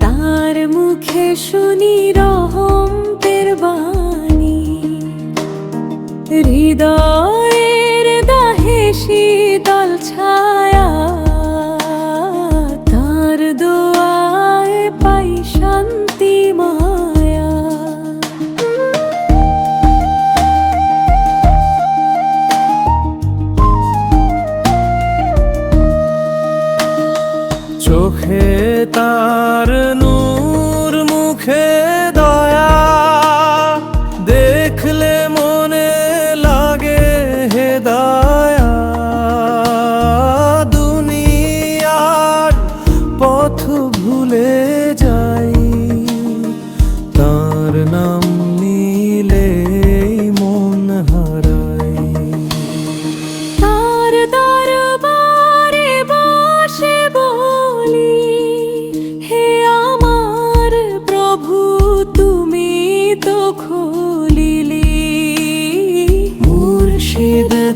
তার মুখে শুনি রহম হৃদয়ের দাহে শীতল ছায়া চোখে তার নূর মুখে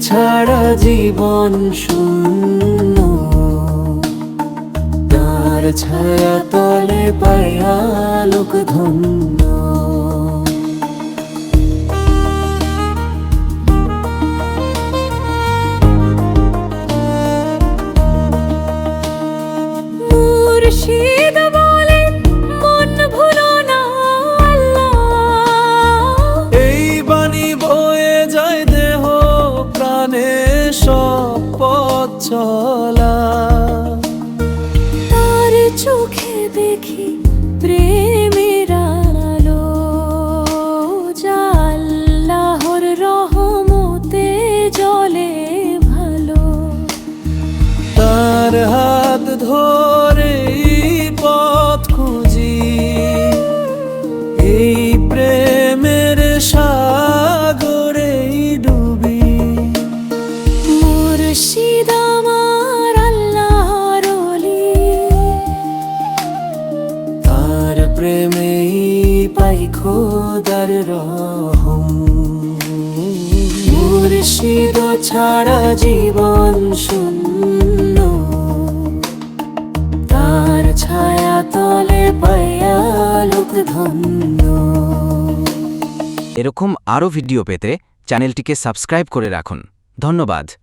ছাড়া জীবন শূন্য। তার ছায়া তলে পায়া লোক ধন্য। দেখি প্রেমের আলো। যা রহমতে জলে ভালো। তার হাত ধরে পথ খুঁজি। এই প্রেমের সাগরে ডুবি। মুর্শিদ প্রেমেই পাই খোদার রহম। ছাড়া জীবন শূন্য। তার ছায়া তলে পাইয়া লোক ধন্য। এরকম আরও ভিডিও পেতে চ্যানেলটিকে সাবস্ক্রাইব করে রাখুন। ধন্যবাদ।